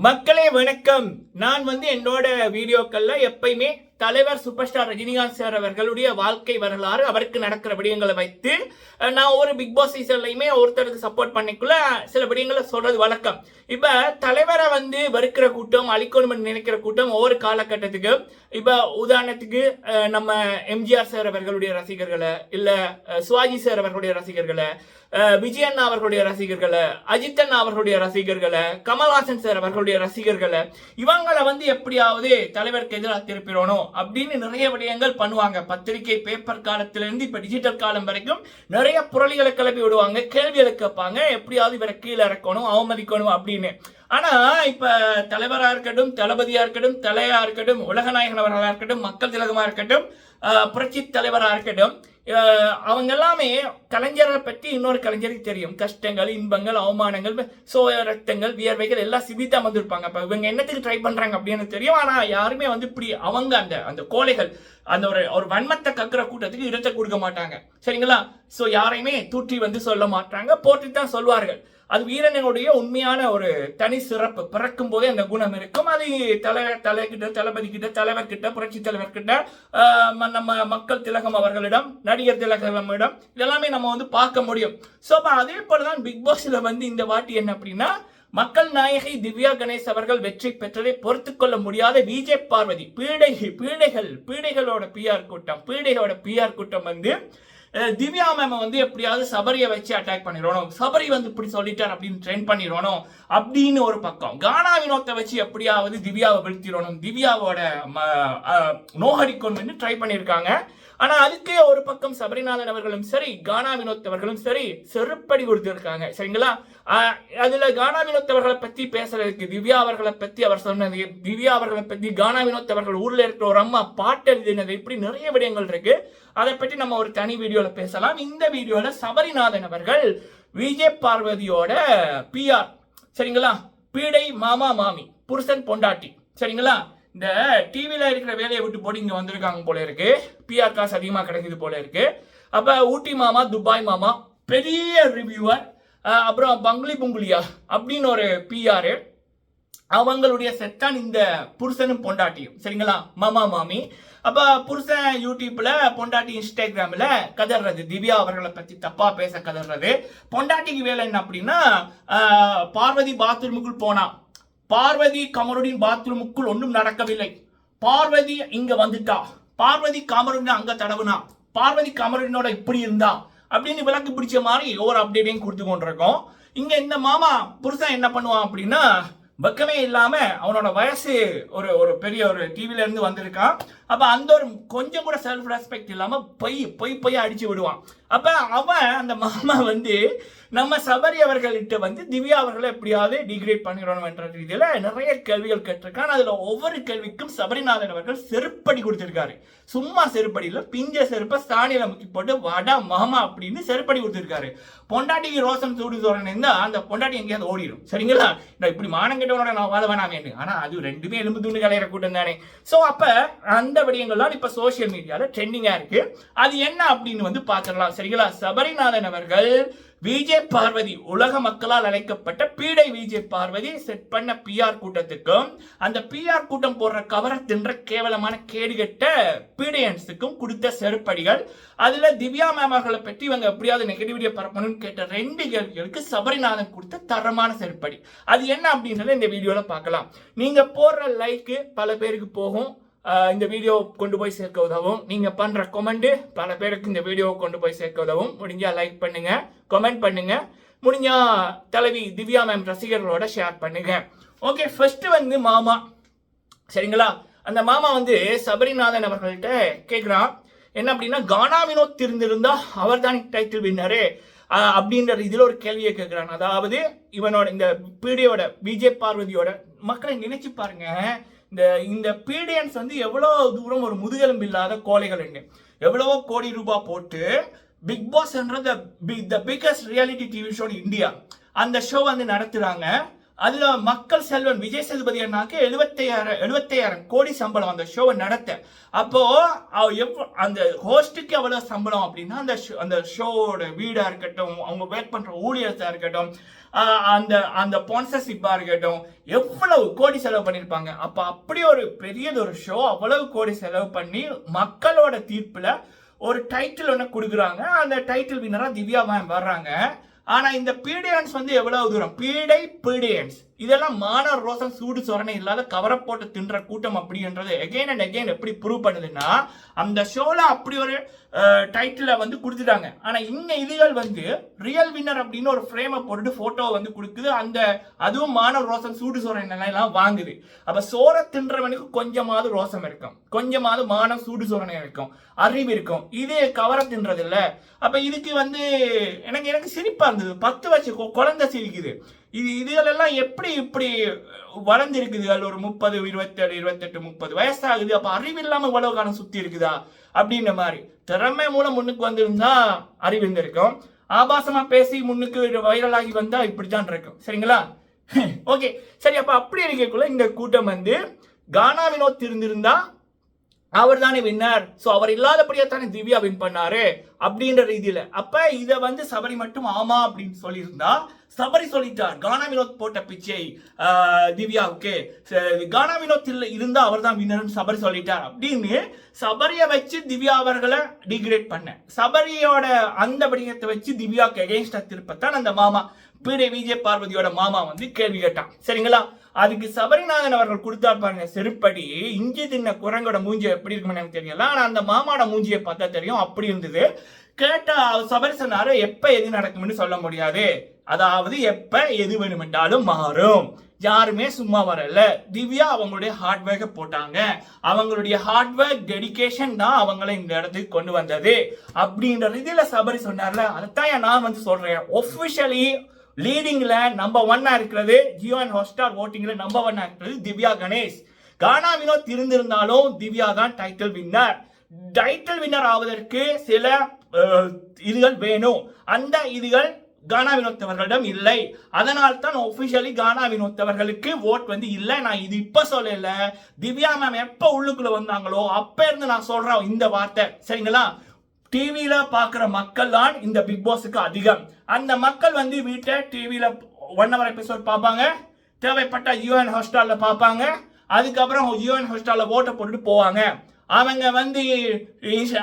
மக்களே வணக்கம். நான் வந்து என்னோட வீடியோக்கள்ல எப்பயுமே தலைவர் சூப்பர் ஸ்டார் ரஜினிகாந்த் சார் அவர்களுடைய வாழ்க்கை வரலாறு அவருக்கு நடக்கிற விடயங்களை வைத்து நான் ஒரு பிக் பாஸ் சீசன்லையுமே ஒருத்தருக்கு சப்போர்ட் பண்ணிக்குள்ள சில விடயங்களை சொல்றது வழக்கம். இப்ப தலைவரை வந்து வெறுக்கிற கூட்டம் அழிக்கணும்னு நினைக்கிற கூட்டம் ஒவ்வொரு காலகட்டத்துக்கு இப்ப உதாரணத்துக்கு நம்ம எம்ஜிஆர் சார் அவர்களுடைய ரசிகர்களை இல்ல சுவாஜி சிவாஜி சார் அவர்களுடைய ரசிகர்களை விஜயன் அவர்களுடைய ரசிகர்களை அஜித் அண்ணா அவர்களுடைய ரசிகர்களை கமல்ஹாசன் சார் அவர்களுடைய ரசிகர்களை இவங்களை வந்து எப்படியாவது தலைவருக்கு எதிராக திருப்பிடணும். அப்படின்னு நிறைய விடயங்கள் பண்ணுவாங்க. பத்திரிகை பேப்பர் காலத்திலிருந்து இருந்து டிஜிட்டல் காலம் வரைக்கும் நிறைய புரளிகளை கிளப்பி விடுவாங்க. கேள்விகளை கேட்பாங்க எப்படியாவது இவரை கீழே இறக்கணும் அவமதிக்கணும் அப்படின்னு. ஆனா இப்ப தலைவரா இருக்கட்டும் தளபதியா இருக்கட்டும் தலையா இருக்கட்டும் உலகநாயகன் அவர்களா இருக்கட்டும் மக்கள் திலகமா இருக்கட்டும் புரட்சி தலைவரா இருக்கட்டும் அவங்க எல்லாமே கலைஞரை பற்றி இன்னொரு கலைஞருக்கு தெரியும். கஷ்டங்கள் இன்பங்கள் அவமானங்கள் சோய ரத்தங்கள் வியர்வைகள் எல்லாம் சிபித்தா வந்திருப்பாங்க அப்போ இவங்க என்னத்துக்கு ட்ரை பண்ணுறாங்க அப்படின்னு தெரியும். ஆனால் யாருமே வந்து இப்படி அவங்க அந்த அந்த கோழைகள் அந்த ஒரு ஒரு வன்மத்தை கக்குற கூட்டத்துக்கு இடத்தை கொடுக்க மாட்டாங்க. சரிங்களா? ஸோ யாரையுமே தூற்றி வந்து சொல்ல மாட்டாங்க. போட்டு தான் சொல்வார்கள். அது வீரனுடைய உண்மையான ஒரு தனி சிறப்பு. பிறக்கும் போதே அந்த குணம் இருக்கும். அது தலை தலைகிட்ட தளபதி கிட்ட தலைவர் கிட்ட புரட்சி தலைவர் கிட்ட நம்ம மக்கள் திலகம் அவர்களிடம் நடிகர் திலகமிடம் இதெல்லாமே நம்ம வந்து பார்க்க முடியும். ஸோ அப்போ அதே போல தான் பிக் பாஸ்ல வந்து இந்த வாட்டி என்ன அப்படின்னா மக்கள் நாயகி திவ்யா கணேஷ் அவர்கள் வெற்றி பெற்றதை பொறுத்து கொள்ள முடியாத விஜய் பார்வதி பீடை பீடைகள் பீடைகளோட பிஆர் கூட்டம் பீடைகளோட பிஆர் கூட்டம் வந்து திவ்யா மேம் வந்து எப்படியாவது சபரியை வச்சு அட்டாக் பண்ணிடணும் சபரி வந்து இப்படி சொல்லிட்டார் அப்படின்னு ட்ரெயின் பண்ணிடணும் அப்படின்னு ஒரு பக்கம். கானா வினோத்தை வச்சு எப்படியாவது திவ்யாவை வீழ்த்திடணும். திவ்யாவோட ம- அஹ், ட்ரை பண்ணியிருக்காங்க. ஆனா அதுக்கே ஒரு பக்கம் சபரிநாதன் அவர்களும் சரி கானா வினோத் அவர்களும் சரி செருப்படி கொடுத்திருக்காங்க. சரிங்களா? அதுல கானா வினோத் அவர்களை பத்தி பேசுறதுக்கு திவ்யா அவர்களை பத்தி அவர் சொன்னது திவ்யா அவர்களை பத்தி கானா வினோத் அவர்கள் ஊர்ல இருக்கிற ஒரு அம்மா பாட்டு எழுதினது இப்படி நிறைய விடயங்கள் இருக்கு. அதை பற்றி நம்ம ஒரு தனி வீடியோல பேசலாம். இந்த வீடியோல சபரிநாதன் அவர்கள் விஜய் பார்வதியோட பிஆர் சரிங்களா? பீடை மாமா மாமி புருஷன் பொண்டாட்டி. சரிங்களா? இந்த டிவியில் இருக்கிற வேலையை விட்டு போட்டு இங்கே வந்திருக்காங்க போல இருக்கு. பிஆர் காசு அதிகமாக கிடைக்குது போல இருக்கு. அப்போ ஊட்டி மாமா துபாய் மாமா பெரிய ரிவ்யூவர் அப்புறம் பங்களி புங்குலியா அப்படின்னு ஒரு பிஆர் அவங்களுடைய செட்டான் இந்த புருஷனும் பொண்டாட்டியும். சரிங்களா? மாமா மாமி. அப்போ புருஷன் யூடியூப்ல பொண்டாட்டி இன்ஸ்டாகிராமில் கதறது திவ்யா அவர்களை பற்றி தப்பாக பேச கதறது பொண்டாட்டிக்கு வேலை என்ன அப்படின்னா பார்வதி பாத்ரூமுக்குள் போனா. பார்வதி கமருடின் பாத்ரூமுக்குள் ஒன்றும் நடக்கவில்லை. பார்வதி இங்க வந்துட்டா. பார்வதி கமருடின் அங்க தடவுனா பார்வதி கமருடினோட இப்படி இருந்தா அப்படின்னு விளக்கு பிடிச்ச மாதிரி ஒவ்வொரு அப்டேட்டையும் கொடுத்து கொண்டிருக்கோம். இங்க இந்த மாமா புருஷன் என்ன பண்ணுவான் அப்படின்னா வெக்கமே இல்லாம அவனோட வயசு ஒரு ஒரு பெரிய ஒரு டிவில இருந்து வந்திருக்கான். அப்போ அந்த ஒரு கொஞ்சம் கூட செல்ஃப் ரெஸ்பெக்ட் இல்லாமல் பொய் பொய் பொய் அடித்து விடுவான். அப்போ அவன் அந்த மாமா வந்து நம்ம சபரி அவர்கள்ட்ட வந்து திவ்யா அவர்களை எப்படியாவது டிகிரேட் பண்ணிடணும் என்ற நிறைய கேள்விகள் கேட்டிருக்கான். அதில் ஒவ்வொரு கேள்விக்கும் சபரிநாதன் அவர்கள் செருப்படி கொடுத்துருக்காரு. சும்மா செருப்படி இல்ல பிஞ்ச செருப்பை ஸ்தானியில் முக்கி போட்டு வடா மாமா அப்படின்னு செருப்படி கொடுத்துருக்காரு. பொண்டாட்டிக்கு ரோசன் சூடு சோழன் இருந்தால் அந்த பொண்டாட்டி எங்கேயாவது ஓடிடும். சரிங்களா? நான் இப்படி மானம் கெட்டவனோட நான் வாழ வேணாமே ஆனால் அது ரெண்டுமே எலும்பு துண்டு கலையிற கூட்டம் தானே. ஸோ அப்போ அந்த விடயங்கள்லாம் இப்ப சோசியல் மீடியால ட்ரெண்டிங்கா இருக்கு. அது என்ன அப்படின்னு வந்து பாத்திரலாம் சரிங்களா? சபரிநாதன் அவர்கள் விஜய் பார்வதி உலக மக்களால் அழைக்கப்பட்ட பீடை விஜய் பார்வதி செட் பண்ண பிஆர் கூட்டத்துக்கும் அந்த பிஆர் கூட்டம் போடுற கவரை தின்ற கேவலமான கேடுகட்ட பீடையன்ஸுக்கும் கொடுத்த செருப்படிகள். அதுல திவ்யா மேம் அவர்களை பற்றி இவங்க எப்படியாவது நெகட்டிவிட்டியை பரப்பணும்னு கேட்ட ரெண்டு கேள்விகளுக்கு சபரிநாதன் கொடுத்த தரமான செருப்படி. அது என்ன அப்படின்றத இந்த வீடியோல பார்க்கலாம். நீங்க போடுற லைக்கு பல பேருக்கு போகும். இந்த வீடியோ கொண்டு போய் சேர்க்க உதவும். நீங்கள் பண்ணுற கொமெண்ட்டு பல பேருக்கு இந்த வீடியோவை கொண்டு போய் சேர்க்க உதவும். முடிஞ்சால் லைக் பண்ணுங்கள் கமெண்ட் பண்ணுங்கள் முடிஞ்சா தலைவி திவ்யா மேம் ரசிகர்களோட ஷேர் பண்ணுங்கள் ஓகே ஃபஸ்ட்டு வந்து மாமா. சரிங்களா? அந்த மாமா வந்து சபரிநாதன் அவர்கள்ட்ட கேட்குறான் என்ன அப்படின்னா கானா வினோத் அவர் தான் டைட்டில் வின்னரு அப்படின்ற இதில் ஒரு கேள்வியை கேட்குறான் அதாவது இவனோட இந்த பீடியோட விஜய் பார்வதியோட மக்களை நினைச்சு பாருங்கள் இந்த இந்த பீடியன்ஸ் வந்து எவ்வளோ தூரம் ஒரு முதுகெலும்பு இல்லாத கோழைகள்னு எவ்வளவோ கோடி ரூபாய் போட்டு பிக் பாஸ் என்ற the biggest reality TV show India அந்த ஷோ வந்து நடத்துகிறாங்க அதில் மக்கள் செல்வன் விஜய் சேதுபதி அண்ணாக்கு எழுபத்தையாயிரம் எழுபத்தையாயிரம் கோடி சம்பளம் அந்த ஷோவை நடத்த. அப்போது எவ் அந்த ஹோஸ்ட்டுக்கு எவ்வளோ சம்பளம் அப்படின்னா அந்த ஷோ அந்த ஷோவோட வீடாக இருக்கட்டும் அவங்க ஒர்க் பண்ணுற ஊழியர்ஸாக இருக்கட்டும் அந்த அந்த ஸ்பான்சர்ஷிப்பாக இருக்கட்டும் எவ்வளவு கோடி செலவு பண்ணியிருப்பாங்க அப்போ அப்படி ஒரு பெரியது ஒரு ஷோ அவ்வளவு கோடி செலவு பண்ணி மக்களோட தீர்ப்பில் ஒரு டைட்டில் ஒன்று கொடுக்குறாங்க. அந்த டைட்டில் வின்னராக திவ்யா மேம் வர்றாங்க. ஆனால் இந்த பீடியன்ஸ் வந்து எவ்வளவு தூரம்? பீடை பீடியன்ஸ். இதெல்லாம் மாணவர் ரோசம் சூடு சொரணை இல்லாத கவரை போட்டு தின்ற கூட்டம் அப்படின்றது எகைன் அண்ட் எகெயின் எப்படி ப்ரூவ் பண்ணுதுன்னா அந்த ஷோல அப்படி ஒரு டைட்டில வந்து கொடுத்துட்டாங்க. ஆனா இந்த இதுகள் வந்து ரியல் வின்னர் அப்படின்னு ஒரு ஃப்ரேமை போட்டுட்டு போட்டோ வந்து கொடுக்குது. அந்த அதுவும் மாணவர் ரோசம் சூடு சொரணை எல்லாம் வாங்குது. அப்ப சோற தின்றவனுக்கு கொஞ்சமாவது ரோசம் இருக்கும். கொஞ்சமாவது மானம் சூடு சொரணை இருக்கும். அறிவு இருக்கும். இதே கவரை தின்றது இல்ல அப்ப இதுக்கு வந்து எனக்கு எனக்கு சிரிப்பா இருந்தது. பத்து வச்சு குழந்தை சிரிக்குது. இது இதுகளெல்லாம் எப்படி இப்படி வளர்ந்துருக்குது? அது ஒரு முப்பது இருபத்தேழு இருபத்தெட்டு முப்பது வயசாகுது. அப்போ அறிவு இல்லாமல் இவ்வளவு காலம் சுற்றி இருக்குதா? அப்படின்ற மாதிரி. திறமை மூலம் முன்னுக்கு வந்திருந்தா அறிவு இருந்திருக்கும். ஆபாசமாக பேசி முன்னுக்கு வைரலாகி வந்தா இப்படித்தான் இருக்கும். சரிங்களா? ஓகே சரி அப்போ அப்படி இருக்கக்குள்ள இந்த கூட்டம் வந்து கானா வினோத் இருந்திருந்தா அவர் தானே வின்னர். ஸோ அவர் இல்லாதபடியே தானே திவ்யா வின் பண்ணாரு அப்படின்ற ரீதியில். அப்போ இதை வந்து சபரி மட்டும் ஆமா அப்படின்னு சொல்லியிருந்தா சபரி சொல்லிட்டார். கானா வினோத் போட்ட பிச்சை ஆஹ், திவ்யாவுக்கு. கானா வினோத் இல்லை இருந்தா அவர் தான் வின்னர்னு சபரி சொல்லிட்டார். அப்படின்னு சபரியை வச்சு திவ்யா அவர்களை டிகிரேட் பண்ண. சபரியோட அந்த படிகத்தை வச்சு திவ்யாவுக்கு எகெயின்ஸ்டா திருப்பத்தான் அந்த மாமா. பீடை விஜய் பார்வதியோட மாமா வந்து கேள்வி கேட்டான். சரிங்களா? அதுக்கு சபரிநாதன் அவர்கள் கொடுத்தா பாருங்க செருப்படி. இஞ்சி தின்ன குரங்கோட மூஞ்சி எப்படி இருக்குன்னு எனக்கு தெரியல. ஆனா அந்த மாமாவோட மூஞ்சியை பார்த்தா தெரியும். அப்படி இருந்தது. கேட்டா சபரி சொன்னாரு எப்ப எது நடக்கும்னு சொல்ல முடியாது. அதாவது எப்ப எது வேணுமென்றாலும் மாறும். யாருமே சும்மா வரல. திவ்யா அவங்களுடைய ஹார்ட்வேர்க்கை போட்டாங்க. அவங்களுடைய ஹார்ட்வேர்க் டெடிக்கேஷன் டெடிகேஷன் தான் அவங்கள இந்த இடத்துக்கு கொண்டு வந்தது. அப்படின்ற இதுல சபரி சொன்னார்ல அதைத்தான் நான் வந்து சொல்றேன். ஒஃபிஷியலி லீடிங்ல நம்பர் ஒன்னா இருக்கிறது ஜியோ அண்ட் ஹாட்ஸ்டார் ஓட்டிங்ல நம்பர் ஒன்னா இருக்கிறது திவ்யா கணேஷ். கானா வினோத் இருந்திருந்தாலும் திவ்யா தான் டைட்டில் வின்னர் டைட்டில் வின்னர் ஆவதற்கு சில இதுகள் வேணும். அந்த இதுகள் கானா வினோத் அவர்களிடம் இல்லை. அதனால் தான் ஒபிஷியலி கானா வினோத் அவர்களுக்கு ஓட் வந்து இல்லை. நான் இது இப்ப சொல்லல. திவ்யா மேம் எப்ப உள்ளுக்குள்ள வந்தாங்களோ அப்ப இருந்து நான் சொல்றேன் இந்த வார்த்தை. சரிங்களா? டிவியில பாக்குற மக்கள் தான் இந்த பிக் பாஸுக்கு அதிகம். அந்த மக்கள் வந்து வீட்டை டிவியில ஒன் ஹவர் எபிசோட் பார்ப்பாங்க. தேவைப்பட்ட யூஎன் ஹாஸ்டால்ல பார்ப்பாங்க. அதுக்கப்புறம் யூஎன் ஹாஸ்டால்ல ஓட்டை போட்டுட்டு போவாங்க. அவங்க வந்து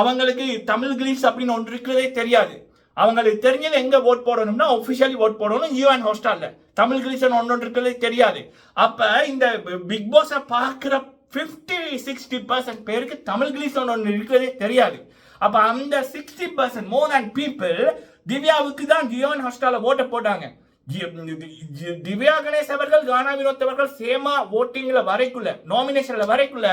அவங்களுக்கு தமிழ் கிளீஸ் அப்படின்னு ஒன்று இருக்கிறதே தெரியாது. அவங்களுக்கு தெரிஞ்சது எங்கே ஓட் போடணும்னா ஒஃபிஷியலி ஓட் போடணும் யூஎன் ஹாஸ்டால்ல தமிழ் கிளீசன் ஒன்று இருக்கிறதே தெரியாது. அப்போ இந்த பிக் பாஸை பார்க்குற ஃபிஃப்டி சிக்ஸ்டி பர்சன்ட் பேருக்கு தமிழ் கிளீசன் ஒன்று இருக்கிறதே தெரியாது. அப்ப அந்த sixty percent more than people திவ்யாவுக்கு தான் ஜியோன் ஹாஸ்டால ஓட்டை போட்டாங்க. திவ்யா கணேஷ் அவர்கள் கானா வினோத் அவர்கள் சேமா ஓட்டிங்ல வரைக்குள்ள நாமினேஷன்ல வரைக்குள்ள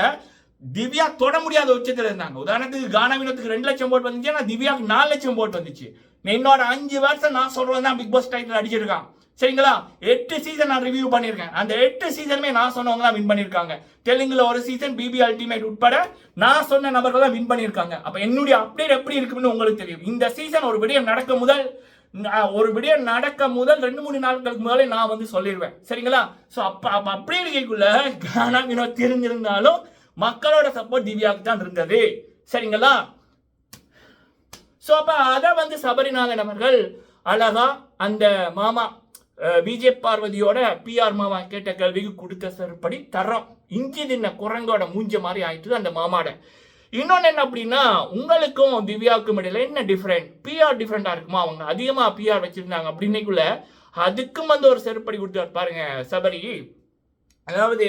திவ்யா தொட முடியாத உச்சத்துல இருந்தாங்க. உதாரணத்துக்கு கானா வினோத்துக்கு ரெண்டு லட்சம் போட்டு வந்துச்சு ஆனா திவ்யாவுக்கு நாலு லட்சம் போட்டு வந்துச்சு. என்னோட அஞ்சு வருஷம் நான் சொல்றது தான் பிக் பாஸ் டைட்டில் அடிச்சிருக்கான். சரிங்களா? எட்டு சீசன் நான் ரிவ்யூ பண்ணியிருக்கேன். அந்த எட்டு சீசனுமே நான் சொன்னவங்க தான் வின் பண்ணியிருக்காங்க. தெலுங்குல ஒரு சீசன் பிபி அல்டிமேட் உட்பட நான் சொன்ன நபர்கள் தான் வின் பண்ணியிருக்காங்க. அப்போ என்னுடைய அப்டேட் எப்படி இருக்குன்னு உங்களுக்கு தெரியும். இந்த சீசன் ஒரு விடயம் நடக்க முதல் ஒரு விடயம் நடக்க முதல் ரெண்டு மூணு நாட்களுக்கு முதலே நான் வந்து சொல்லிடுவேன் சரிங்களா? ஸோ அப்போ அப்போ அப்படியே இருக்கைக்குள்ள கானா வினோத் தெரிஞ்சிருந்தாலும் மக்களோட சப்போர்ட் திவ்யாவுக்கு தான் இருந்தது. சரிங்களா? ஸோ அப்போ அதை வந்து சபரிநாதன் அவர்கள் அழகா அந்த மாமா பிஜே பார்வதியோட பிஆர் மாமா கேட்ட கேள்விக்கு கொடுத்த சரிப்படி தரோம். இஞ்சி தின்ன குரங்கோட மூஞ்ச மாதிரி ஆயிட்டு அந்த மாமாட. இன்னொன்று என்ன அப்படின்னா உங்களுக்கும் திவ்யாவுக்கும் இடையில என்ன டிஃப்ரெண்ட் பிஆர் டிஃப்ரெண்டாக இருக்குமா? அவங்க அதிகமாக பிஆர் வச்சுருந்தாங்க அப்படின்னைக்குள்ள அதுக்கும் வந்து ஒரு செருப்படி கொடுத்தாரு பாருங்க சபரி. அதாவது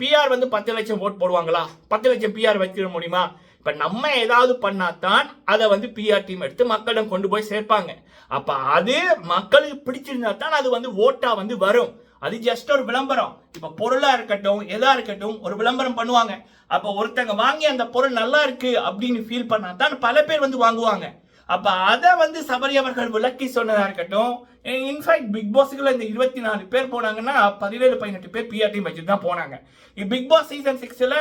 பிஆர் வந்து பத்து லட்சம் ஓட் போடுவாங்களா? பத்து லட்சம் பிஆர் வச்சிட முடியுமா? இப்போ நம்ம ஏதாவது பண்ணாதான் அதை வந்து பிஆர் டீம் எடுத்து மக்களிடம் கொண்டு போய் சேர்ப்பாங்க. அப்போ அது மக்களுக்கு பிடிச்சிருந்தா தான் அது வந்து ஓட்டா வந்து வரும். அது ஜஸ்ட் ஒரு விளம்பரம். இப்போ பொருளாக இருக்கட்டும் எதா இருக்கட்டும் ஒரு விளம்பரம் பண்ணுவாங்க. அப்போ ஒருத்தங்க வாங்கி அந்த பொருள் நல்லா இருக்கு அப்படின்னு ஃபீல் பண்ணா தான் பல பேர் வந்து வாங்குவாங்க. அப்போ அதை வந்து சபரி அவர்கள் விளக்கி சொன்னதாக இருக்கட்டும் இன்ஃபேக்ட் பிக் பாஸ்க்குள்ள இந்த இருபத்தி நாலு பேர் போனாங்கன்னா பதினேழு பதினெட்டு பேர் பிஆர்டி டீம் வச்சுட்டு தான் போனாங்க. பிக் பாஸ் சீசன் சிக்ஸில்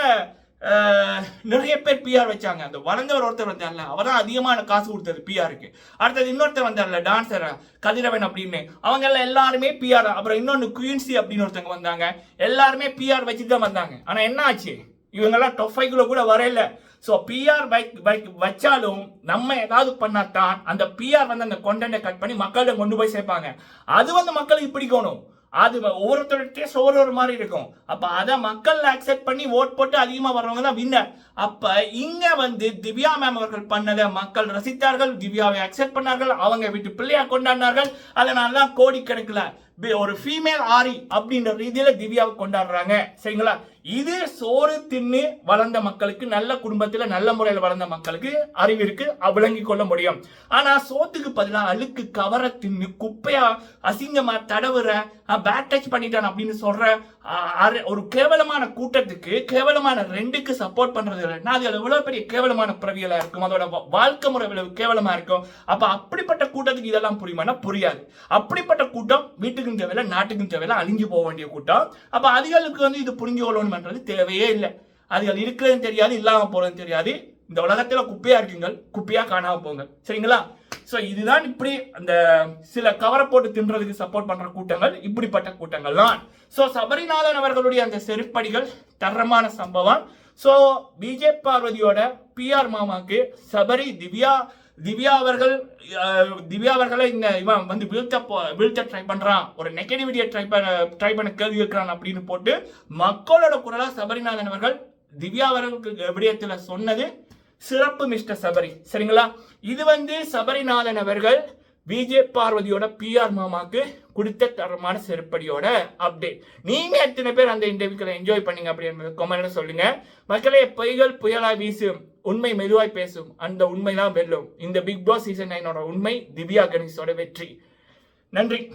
நிறைய பேர் பிஆர் வச்சாங்க. அந்த வளர்ந்தவர் ஒருத்தர் வந்தார்ல அவர் தான் அதிகமான காசு கொடுத்தது பிஆருக்கு அடுத்தது இன்னொருத்தர் வந்தார்ல டான்சர் கதிரவன் அப்படின்னு. அவங்க எல்லாம் எல்லாருமே பிஆர் அப்புறம் இன்னொன்று குயின்சி அப்படின்னு ஒருத்தவங்க வந்தாங்க. எல்லாருமே பிஆர் வச்சுட்டு தான் வந்தாங்க. ஆனால் என்ன ஆச்சு? இவங்கெல்லாம் டொஃபைக்குள்ள கூட வரையில. ஸோ பிஆர் பைக் பைக் வச்சாலும் நம்ம ஏதாவது பண்ணாதான் அந்த பிஆர் வந்து அந்த கொண்டனை கட் பண்ணி மக்கள்கிட்ட கொண்டு போய் சேர்ப்பாங்க. அது வந்து மக்களுக்கு பிடிக்கணும். அது ஒவ்வொருத்தரோட டேஸ்ட் ஒரு மாதிரி இருக்கும். அப்போ அதை மக்கள் அக்செப்ட் பண்ணி ஓட் போட்டு அதிகமாக வர்றவங்க தான் வின்னர் அப்போ இங்கே வந்து திவ்யா மேம் அவர்கள் பண்ணதை மக்கள் ரசித்தார்கள் திவ்யாவை அக்செப்ட் பண்ணார்கள் அவங்க வீட்டு பிள்ளையா கொண்டாடினார்கள். அதனால தான் கோடி கணக்குல ஒரு ஃபீமேல் ஆரி அப்படின்ற ரீதியில் திவ்யாவை கொண்டாடுறாங்க. சரிங்களா? இது சோறு தின்னு வளர்ந்த மக்களுக்கு நல்ல குடும்பத்துல நல்ல முறையில் வளர்ந்த மக்களுக்கு அறிவு இருக்கு கொள்ள முடியும். ஆனா சோத்துக்கு பதிலா அழுக்கு கவர தின்னு குப்பையா அசிங்கமா தடவுற பேட் டச் பண்ணிட்டான் அப்படின்னு சொல்ற ஒரு கேவலமான கூட்டத்துக்கு கேவலமான ரெண்டுக்கு சப்போர்ட் பண்றது இல்லைன்னா அது எவ்வளவு பெரிய கேவலமான பிறவியலா இருக்கும். அதோட வாழ்க்கை முறை எவ்வளவு கேவலமா இருக்கும். அப்ப அப்படிப்பட்ட கூட்டத்துக்கு இதெல்லாம் புரியுமானா புரியாது. அப்படிப்பட்ட கூட்டம் வீட்டுக்கும் தேவையில்ல நாட்டுக்கும் தேவையில்ல அழிஞ்சு போக வேண்டிய கூட்டம். அப்ப அதுகளுக்கு வந்து இது புரிஞ்சு கொள்ளணும்ன்றது தேவையே இல்லை. அதுகள் இருக்கிறதுன்னு தெரியாது இல்லாமல் போகிறதுன்னு தெரியாது. இந்த உலகத்துல குப்பையா இருக்குங்கள் குப்பையா காணாம போங்க சரிங்களா? சோ இதுதான் இப்படி அந்த சில கவரை போட்டு தின்றதுக்கு சப்போர்ட் பண்ற கூட்டங்கள் இப்படிப்பட்ட கூட்டங்கள் தான். சோ சபரிநாதன் அவர்களுடைய அந்த செருப்படிகள் தரமான சம்பவம். சோ பிஜே பார்வதியோட பிஆர் மாமாக்கு சபரி திவ்யா திவ்யா அவர்கள் திவ்யா அவர்களை இந்த இவன் வந்து வீழ்த்த வீழ்த்த ட்ரை பண்ணுறான் ஒரு நெகட்டிவிட்டியை ட்ரை பண்ண ட்ரை பண்ண கேள்வி இருக்கிறான் அப்படின்னு போட்டு மக்களோட குரலாக சபரிநாதன் அவர்கள் திவ்யா அவர்களுக்கு விடயத்தில் சொன்னது சிறப்பு மிஸ்டர் சபரி. சரிங்களா? இது வந்து சபரிநாதன் அவர்கள் விஜே பார்வதியோட பிஆர் மாமாக்கு கொடுத்த தரமான செருப்படியோட அப்டேட் நீங்க எத்தனை பேர் அந்த இன்டர்வியூக்களை என்ஜாய் பண்ணீங்க அப்படின்னு கமெண்ட்ல சொல்லுங்க. மக்களே பொய்கள் புயலா வீசும். உண்மை மெதுவாய் பேசும். அந்த உண்மை தான் வெல்லும். இந்த பிக் பாஸ் சீசன் நைனோட உண்மை திவ்யா கணேஷோட வெற்றி. நன்றி.